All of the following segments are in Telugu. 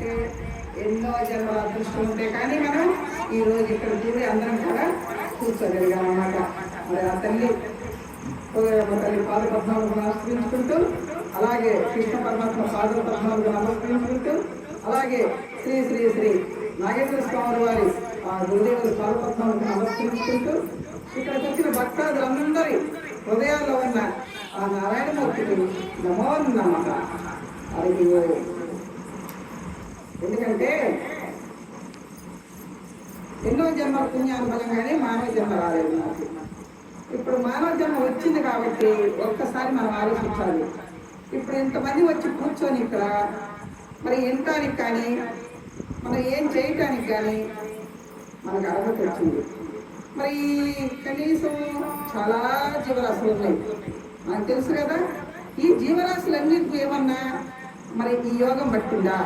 అంటే ఎన్నో జన్మ అదృష్టం ఉంటే కానీ మనం ఈ రోజు ఇక్కడ కూడి అందరం కూడా కూర్చోగలిగాం అన్నమాట మరి ఆ తల్లి తల్లి పాద పద్మాలను నమస్కరించుకుంటూ అలాగే కృష్ణ పరమాత్మ పాద పద్మాలను నమస్కరించుకుంటూ అలాగే శ్రీ శ్రీ శ్రీ నాగేశ్వర స్వామి వారి ఆ గురుదేవుల పాద పద్మాలను నమస్కరించుకుంటూ ఇక్కడికి వచ్చిన భక్తాదులందరి హృదయాల్లో ఉన్న ఆ నారాయణమూర్తికి నమో నమ. అది ఎందుకంటే ఎన్నో జన్మ పుణ్యానుభవంగానే మానవ జన్మ రాలేదు నాకు ఇప్పుడు మానవ జన్మ వచ్చింది కాబట్టి ఒక్కసారి మనం ఆలోచించాలి. ఇప్పుడు ఇంతమంది వచ్చి కూర్చొని ఇక్కడ మరి ఎంతానికి కానీ మనం ఏం చేయటానికి కానీ మనకు అర్హత వచ్చింది. మరి కనీసం చాలా జీవరాశులు ఉన్నాయి. మనకు తెలుసు కదా ఈ జీవరాశులన్నింటికి ఏమన్నా మరి ఈ యోగం పట్టిందా?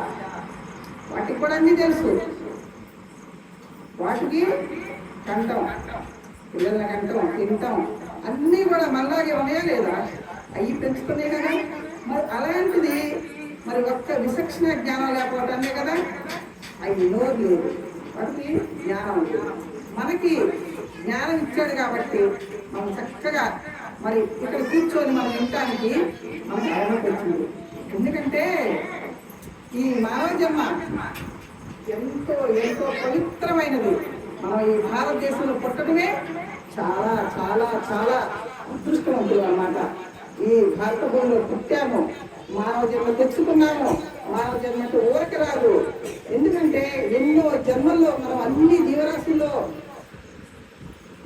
వాటికి కూడా అన్నీ తెలుసు. వాటికి కంటాం పిల్లల్ని కంటాం తింటాం అన్నీ కూడా మనలాగే ఉన్నాయా లేదా? అవి పెంచుకునే కదా. మరి అలాంటిది మరి ఒక్క విచక్షణ జ్ఞానం లేకపోవటమే కదా. అవి నోరు లేదు. వాటికి జ్ఞానం ఉంటుంది మనకి జ్ఞానం ఇచ్చాడు కాబట్టి మనం చక్కగా మరి ఇక్కడ కూర్చొని మనం వినటానికి మనకు అర్హత వచ్చింది. ఎందుకంటే ఈ మానవ జన్మ ఎంతో ఎంతో పవిత్రమైనది. మనం ఈ భారతదేశంలో పుట్టడమే చాలా చాలా చాలా అదృష్టవంతులు అన్నమాట. ఈ భారత భూమిలో పుట్టాము. మానవ జన్మ తెచ్చుకున్నాము. మానవ జన్మకి ఊరక రాదు. ఎందుకంటే ఎన్నో జన్మల్లో మనం అన్ని జీవరాశుల్లో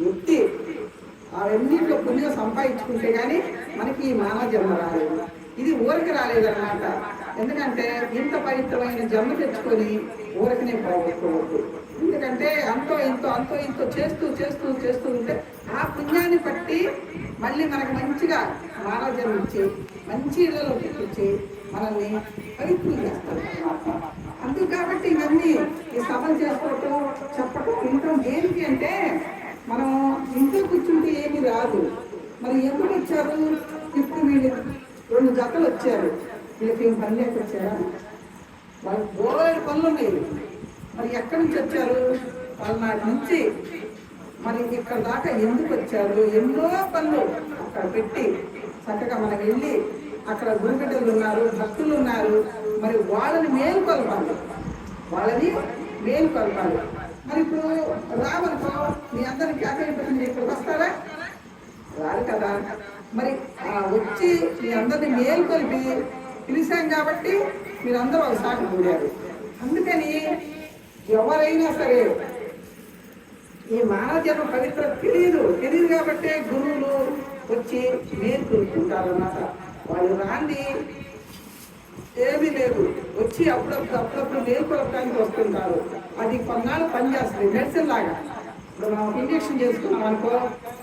ముక్తి అవన్నింటిలో పుణ్యం సంపాదించుకుంటే కానీ మనకి ఈ మానవ జన్మ రాలేదు. ఇది ఊరికి రాలేదన్నమాట. ఎందుకంటే ఇంత పవిత్రమైన జమ్మ తెచ్చుకొని ఊరికనే పోగొట్టుకోవద్దు. ఎందుకంటే అంతో ఇంతో అంతో ఇంతో చేస్తూ చేస్తూ చేస్తూ ఉంటే ఆ పుణ్యాన్ని బట్టి మళ్ళీ మనకు మంచిగా మానవ జన్మ ఇచ్చి మంచి ఇళ్ళలో తెప్పించి మనల్ని పవిత్రం చేస్తారు అందుకు కాబట్టి ఇవన్నీ ఈ సభలు చేసుకోవటం చెప్పటం వినటం దేనికి అంటే మనం ఇంట్లో కూర్చుంటే ఏమీ రాదు. మరి ఎప్పుడు వచ్చారు? ఇప్పుడు వీళ్ళు రెండు జతలు వచ్చారు. వీళ్ళకి ఏం పని లేక వచ్చారా వాళ్ళకి బోలెడు పనులు ఉన్నాయి మరి ఎక్కడి నుంచి వచ్చారు? పల్నాడు నుంచి. మరి ఇక్కడ దాకా ఎందుకు వచ్చారు? ఎన్నో పనులు అక్కడ పెట్టి చక్కగా మనం వెళ్ళి అక్కడ గురుగడ్డలు ఉన్నారు భక్తులు ఉన్నారు. మరి వాళ్ళని మేలుకొలపాలి. వాళ్ళని మేలుకొలపాలి. మరి ఇప్పుడు రావనుకో మీ అందరికి అక్కడ ఇక్కడికి వస్తారా? రాదు కదా. మరి ఆ వచ్చి మీ అందరిని మేల్కొల్పి పిలిచాం కాబట్టి మీరందరూ ఒక సాటి కూడారు. అందుకని ఎవరైనా సరే ఈ మానవ జన్మ పవిత్ర తెలియదు తెలియదు కాబట్టే గురువులు వచ్చి మేల్కొల్పుకుంటారు అన్నమాట వాళ్ళు రాంది ఏమీ లేదు. వచ్చి అప్పుడప్పుడు అప్పుడప్పుడు మేల్కొలపడానికి వస్తుంటారు. అది కొన్నాళ్ళు పనిచేస్తుంది మెడిసిన్ లాగా. ఇప్పుడు మనం ఇంజక్షన్ చేసుకున్నాం అనుకో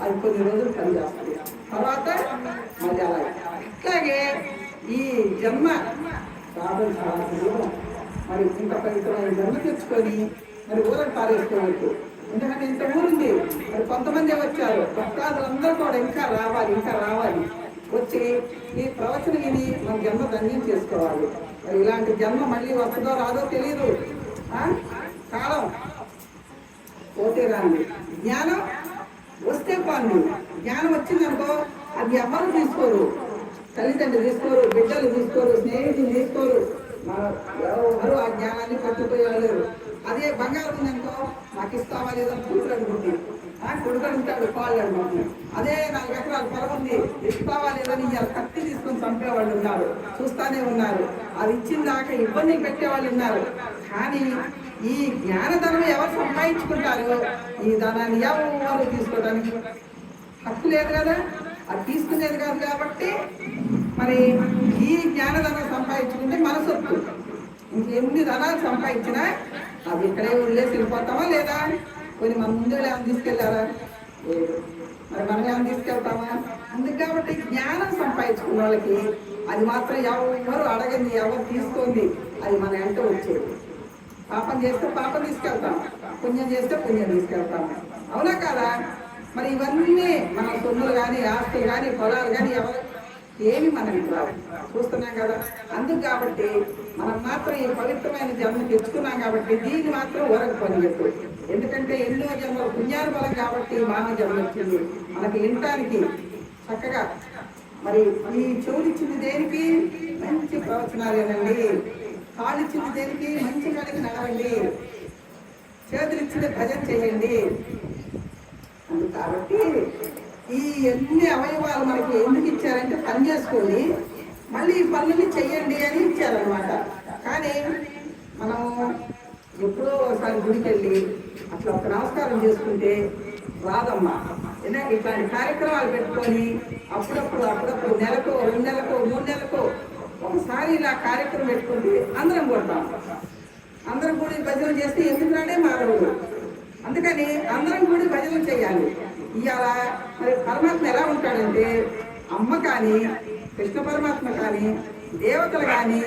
అది కొన్ని రోజులు పనిచేస్తుంది తర్వాత మళ్ళీ అలాగే. ఇట్లాగే ఈ జన్మ రాబోయే చాలా మరి ఇంత పవిత్రమైన జన్మ తెచ్చుకొని మరి ఊరకు పారేసుకోవచ్చు ఎందుకంటే ఇంత ఊరుంది. మరి కొంతమంది వచ్చారు. భక్తాదులందరూ కూడా ఇంకా రావాలి ఇంకా రావాలి. వచ్చి ఈ ప్రవచన విని మన జన్మ ధన్యం చేసుకోవాలి. మరి ఇలాంటి జన్మ మళ్ళీ వస్తుందో రాదో తెలియదు కాలం. పోతే రాండి. జ్ఞానం వస్తే పాండి జ్ఞానం వచ్చిందనుకో అది ఎవరు తీసుకోరు తల్లిదండ్రులు తీసుకోరు బిడ్డలు తీసుకోరు స్నేహితులు తీసుకోరు. ఎవరు ఆ జ్ఞానాన్ని పట్టుకోలేరు అదే బంగారం ఉందనుకో నాకు ఇస్తావా లేదా కూతురు అనుకుంటున్నాను ఆ కొడుకు అడుగుతాడు కాళ్ళు అదే నాలుగు ఎకరాల పొలం ఉంది. ఇస్తావా లేదని ఇవాళ కత్తి తీసుకొని చంపేవాళ్ళు ఉన్నారు. చూస్తానే ఉన్నారు. అది ఇచ్చిన దాకా ఇబ్బంది పెట్టేవాళ్ళు ఉన్నారు. కానీ ఈ జ్ఞానధనం ఎవరు సంపాదించుకుంటారు? ఈ ధనాన్ని ఎవరు తీసుకోవడానికి? హక్కు లేదు కదా? అది తీసుకునేది కాదు కాబట్టి మరి ఈ జ్ఞానధనం సంపాదించుకుంటే మనసొత్తు. ఇంకెన్ని ధనాలు సంపాదించినా అది ఇక్కడే వదిలేసి వెళ్ళిపోతామా లేదా? కొన్ని మన ముందు ఏమైనా తీసుకెళ్ళారా లేదు. మరి మనం ఏమైనా తీసుకెళ్తామా? అందుకు కాబట్టి జ్ఞానం సంపాదించుకున్న వాళ్ళకి అది మాత్రం ఎవరు అడగంది ఎవరు తీసుకోండి అది మన వెంట వచ్చేది. పాపం చేస్తే పాపం తీసుకెళ్తాం. పుణ్యం చేస్తే పుణ్యం తీసుకెళ్తాం. అవునా కాదా? మరి ఇవన్నీ మన సొమ్ములు కానీ ఆస్తులు కానీ పొలాలు కానీ ఎవరు ఏమి మనకి రావు. చూస్తున్నాం కదా. అందుకు కాబట్టి మనం మాత్రం ఈ పవిత్రమైన జన్మ తెచ్చుకున్నాం కాబట్టి దీన్ని మాత్రం ఊరకు పని ఎందుకంటే ఎన్నో జన్మలు పుణ్యాల బలం కాబట్టి మానవ జన్మ వచ్చింది. మనకి వినటానికి చక్కగా మరి ఈ చెవులిచ్చింది దేనికి? మంచి ప్రవచనాలేనండి. కాళ్ళు ఇచ్చింది దేనికి? మంచి కాడికి నడవండి. చేతులు ఇచ్చింది భజన చేయండి. కాబట్టి ఈ ఎన్ని అవయవాలు మనకి ఎందుకు ఇచ్చారంటే పని చేసుకొని మళ్ళీ ఈ పనులని చెయ్యండి అని ఇచ్చారనమాట కానీ మనం ఎప్పుడో ఒకసారి గుడికి వెళ్ళి అట్లా ఒక నమస్కారం చేసుకుంటే రాదమ్మా. ఎందుకంటే ఇట్లాంటి కార్యక్రమాలు పెట్టుకొని అప్పుడప్పుడు అప్పుడప్పుడు నెలకో రెండు నెలకో మూడు నెలకో ఒకసారి ఇలా కార్యక్రమం పెట్టుకుంటే అందరం కొడతాం. అందరం కూడా భజన చేస్తే ఎందుకు రాడే మారవు అందుకని అందరం కూడా భజన చేయాలి. ఇవాళ మరి పరమాత్మ ఎలా ఉంటాడంటే అమ్మ కానీ కృష్ణ పరమాత్మ కానీ దేవతలు కానీ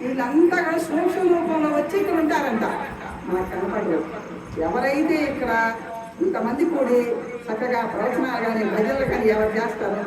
వీళ్ళంతా కూడా సూక్ష్మ రూపంలో వచ్చి ఇక్కడ ఉంటారంట. మనకు కనపడదు. ఎవరైతే ఇక్కడ ఇంతమంది కూడి చక్కగా ప్రవచనాలు కానీ భజనలు కానీ ఎవరు చేస్తారో